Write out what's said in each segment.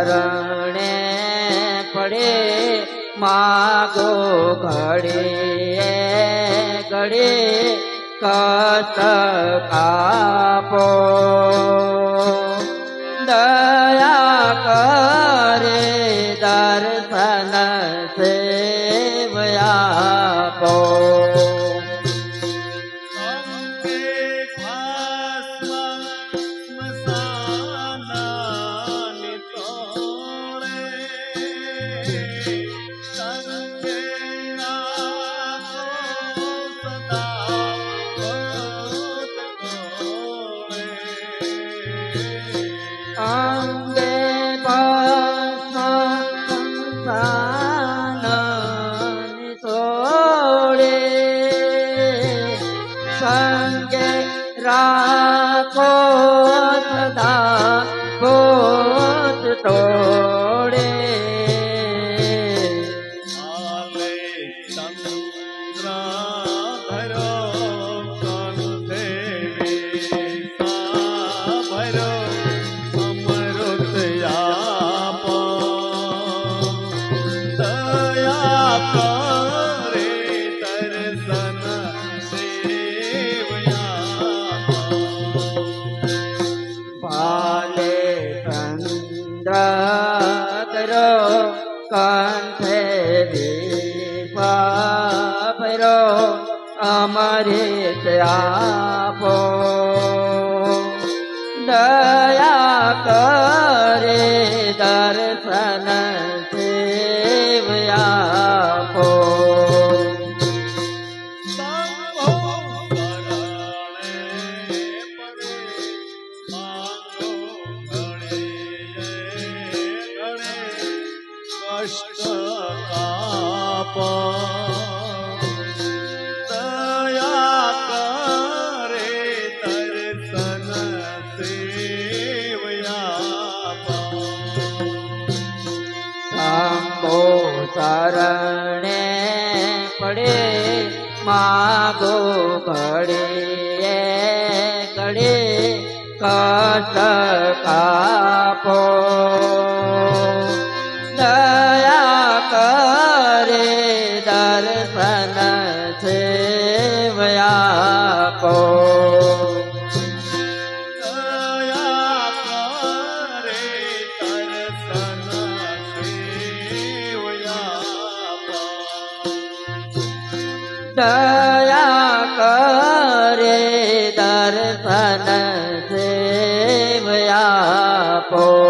શરણે પડે માગો ઘડે ઘડે કતકા God. કૃષ્ણ સેવયા કો દયા કરે દર્શન દેવયા પો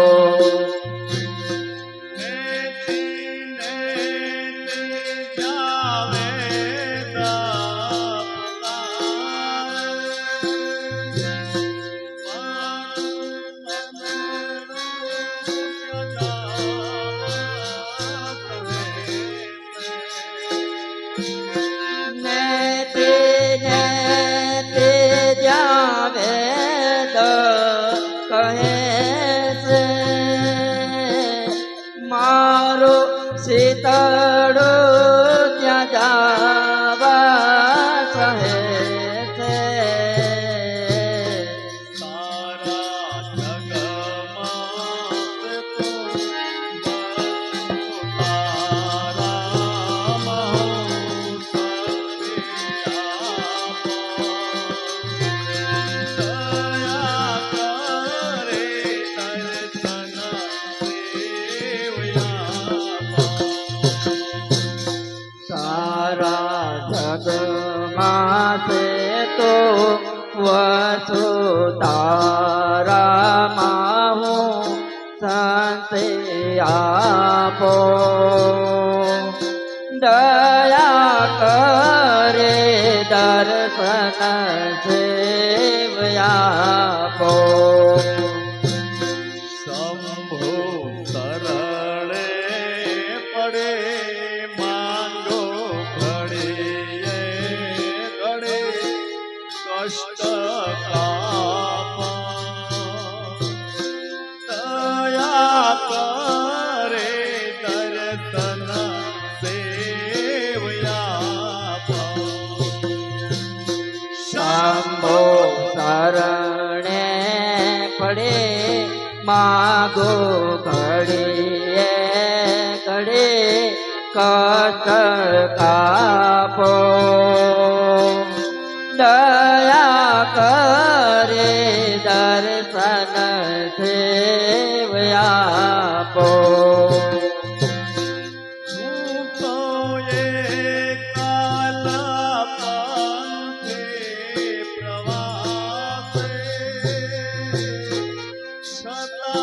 গো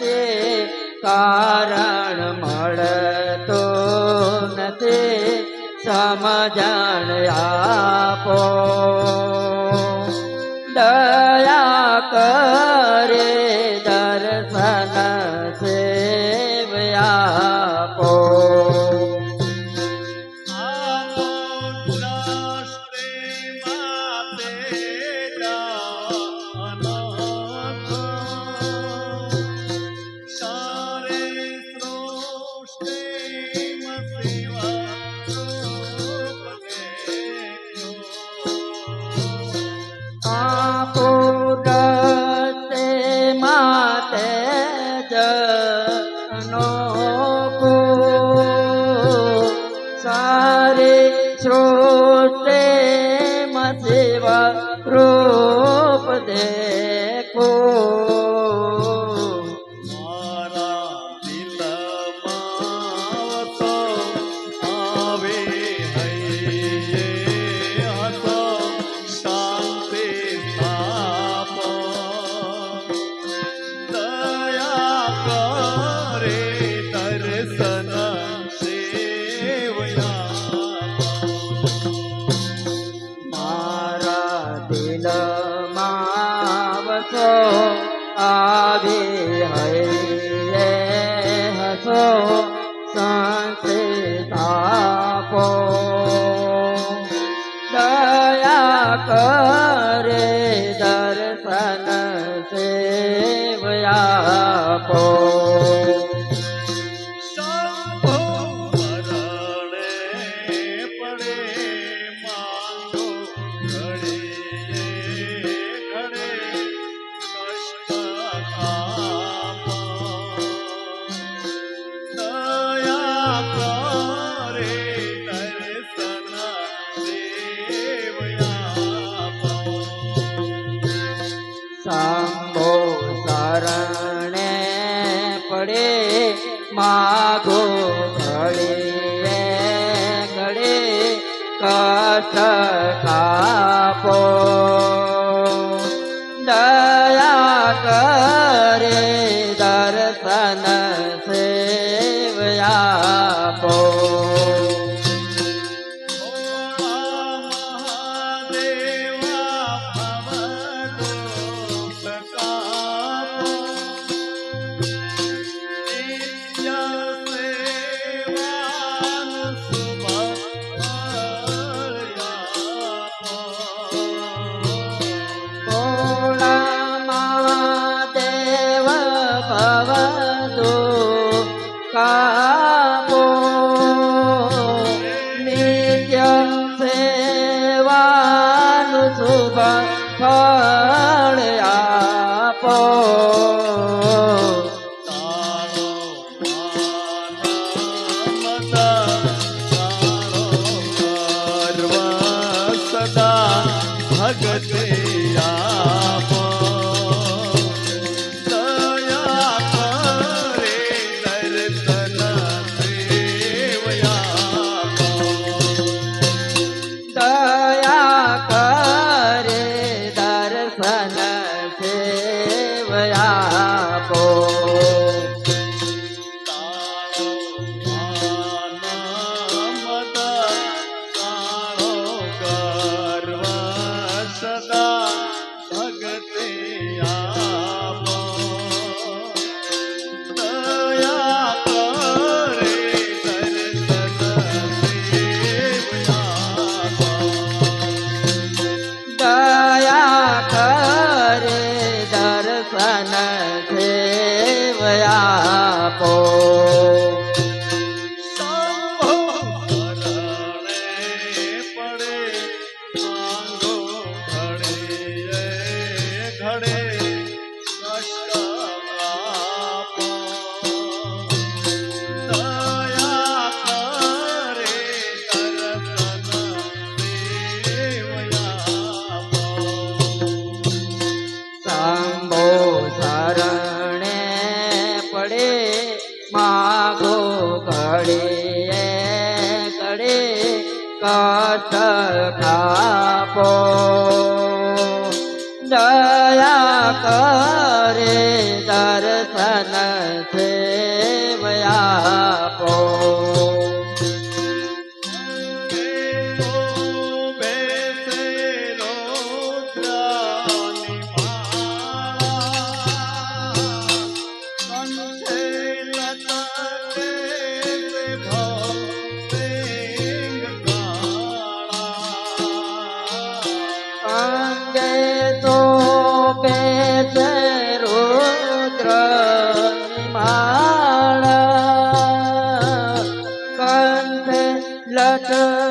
નથી કારણ મળતો નથી. સમજણ આપો. દયા કર રૂપ દેખો. સેવયાપો દયા ta ta Jagat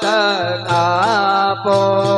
ta po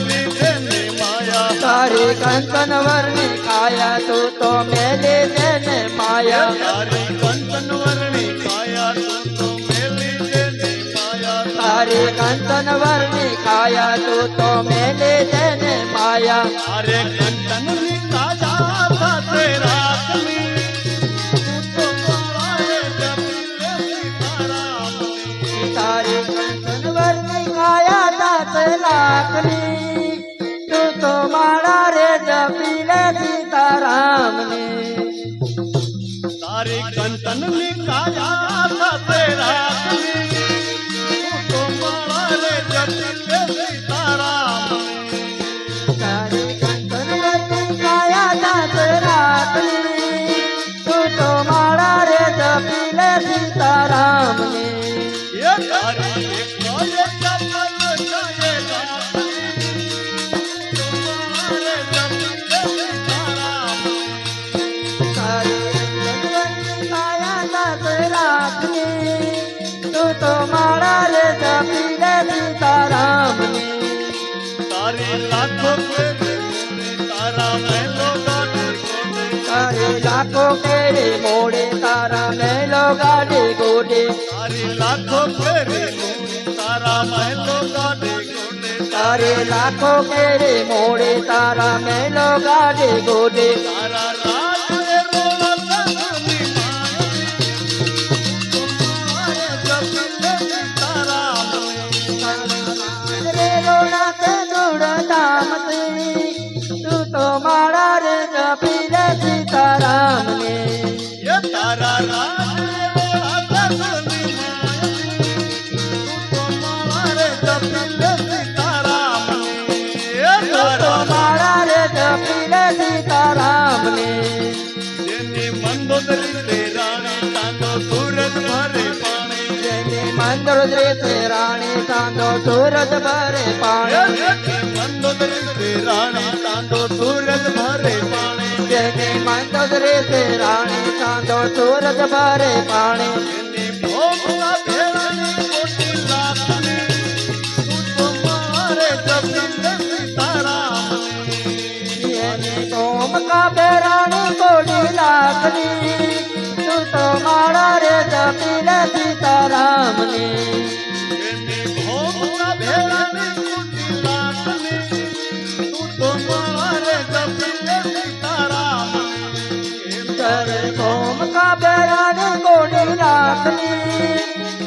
તારી કંચન વર્ણી કાયા તું તો મેલે જેને માયા. તારી કંચન વર્ણી કાયા તું તો કંચન વર્ણી કાયા તું તો મેલે જેને માયા. તારે કંચન તારી લાખો કેરી તારા મેલો ગાડી તારી લાખો કેરી મોડે તારા મેલો ગાડી ગોડે. તારી લાખો કેરી લાખો કેરી મોડે તારા મેલો ગાડી ગોડે. મંદોદરી રાણી તાંડો સુરત ભરે પાણી મંદોદરી રાણી તાંડો સુરત ભરે પાણી મંદિર ને માંગત રે તે રાણી કાંદો સુરત ભારે પાણી. રાણી કોડી લાખની તું તો મારા રે જપી સીતારામની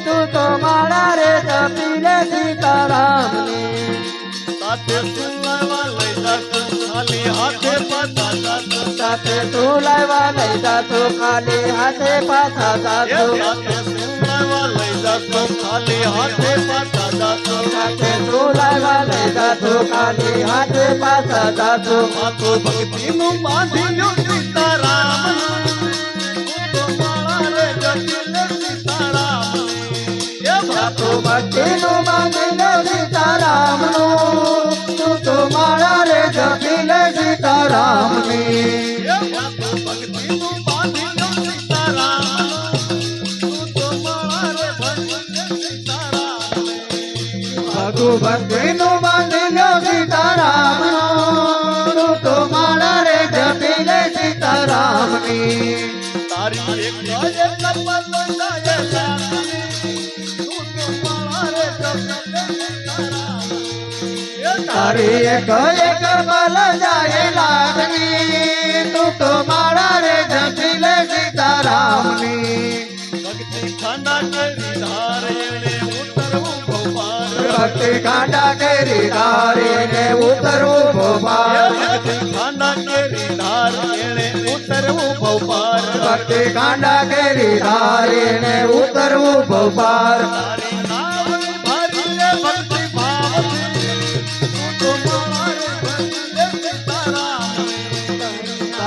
તું તો મારા રે જપી લે સીતારામની સાથે સાથે તું લાવવા લઈ જાતો ખાલી હાથે પાછા જાતો સાથે જાતો ખાલી હાથે પાછા જાતો સાથે તું લાવવા લઈ ખાલી હાથે પાછા જાતો. તો સીતારામની. એ ભક્તિનું બાંધીને સીતારામનું તું તો માળા તારી એક એક બલ જાય લાગણી તું તો મારા રે જપી લે સીતારામની. ભક્તિ ખાના કરી ધારે એણે ઉતરવું ભોપાલ ભક્તિ કાંડા કેરી ધાર ઉતરવું ભોપાલ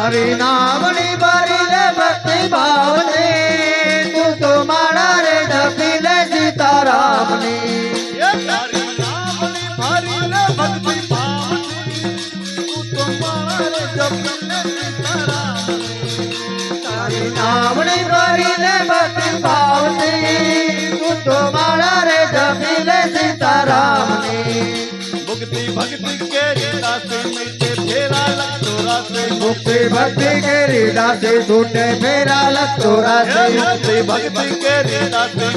તારી નામની બારી લે ભક્તિ ભાવની તું તો મારા રે જપી લે સીતારામની. તારી નામની ભરી લે ભક્તિ મારે ભાવની તું તો મારા રે જપી લે સીતારામની. ભક્તિ કે ફેરા લખતો मुक्ति भक्ति के रीडा से छूटे मेरा लतोरा से। मुक्ति भक्ति के रीडा से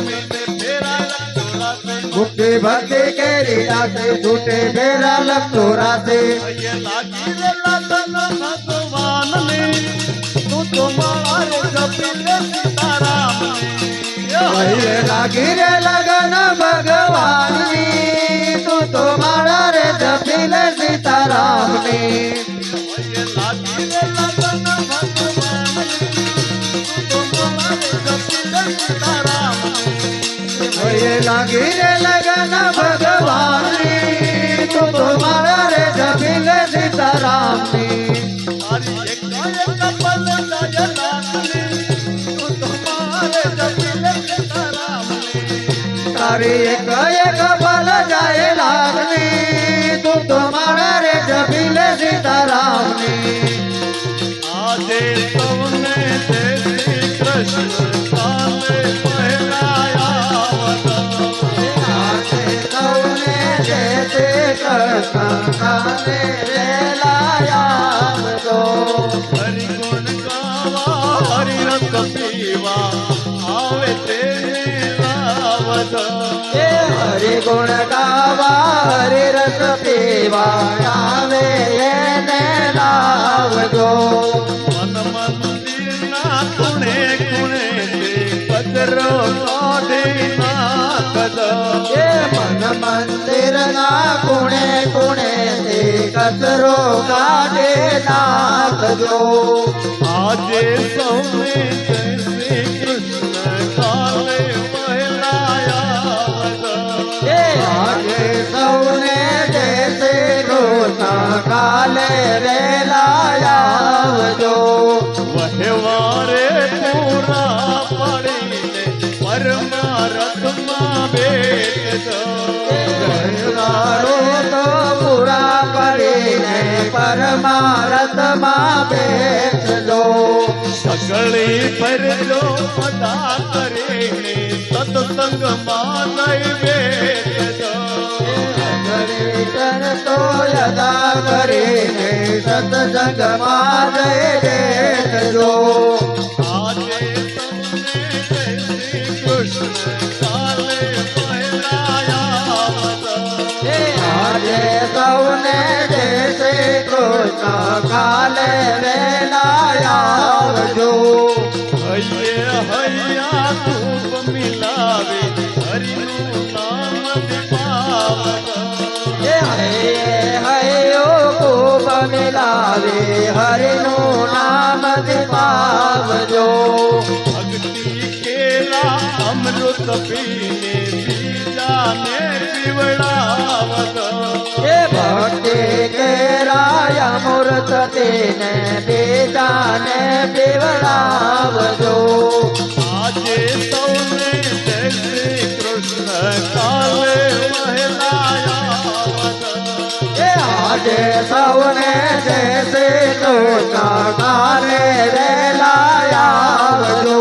मुक्ति भक्ति के रीडा से छूटे मेरा लतोरा से। गिरे लगन भगवान तू तो मारा रे जपिल सीताराम ने લાગી રે લગન ભગવાન તો તમારા રે જમીન સીતારામ તારી એક એક કૃષ્ણ કાલે વેલાયા આવજો. હરિ ગુણ ગાવા હરિ રસ પીવા આવે તે લાવત હરિ ગુણ ગાવા હરિ રસ પીવા આવે એને લાવજો મન મંદિરના ખૂણે તે કચરો કાઢી નાખત એ મન મંદિર ના કુણે કુણે તે કચરો કાઢે નાખજો. આજે સૌને શ્રી કૃષ્ણ કાલે આજે સૌને જય શ્રી કૃષ્ણ. કાલે વેલા પરમારથમાં બેઠજો સગળી ફરજો અદા કરીને સત્સંગમાં નહીં બેઠો ગણેશન તો યદા કરીને સત્સંગમાં આજે તમને કાલે વેલા આવજો. હૈયે હૈયા ધૂપ મિલાવે હરિનું નામ દીપાવન એ હૈયે હૈયો અમૃત પીને બીજાને પીવડાવજો હે ભક્તિ કેરાયા મૂર્ત તેને બેદાને દેવડાવજો. આજે સૌને શ્રી કૃષ્ણ. કાલે હે આજે સૌને જય શ્રી કૃષ્ણ. કાલે વેલાયાવજો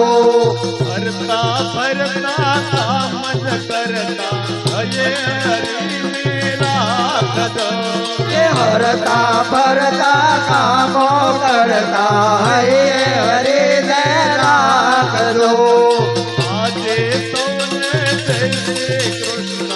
ફરતા ફરતા કામન કરતા. હરે હરિ ભરતા ભરતા કામો કરતા હરે હરે દેરા કરો આજે સૌને જય કૃષ્ણ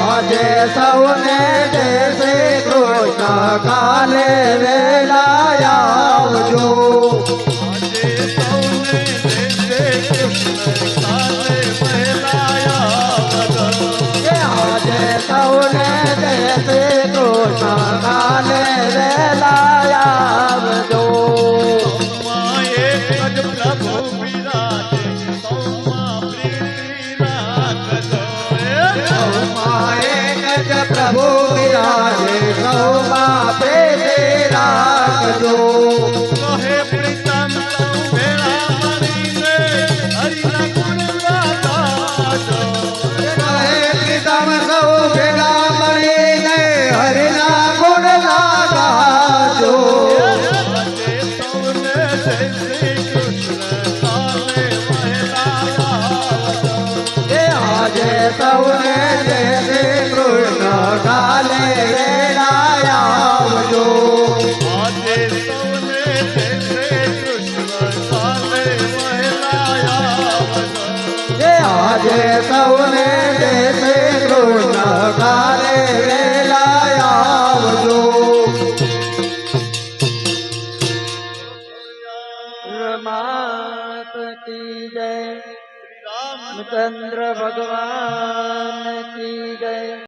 આજે સૌને જય શ્રી કૃષ્ણ. કાલે વેલાયા આવજો.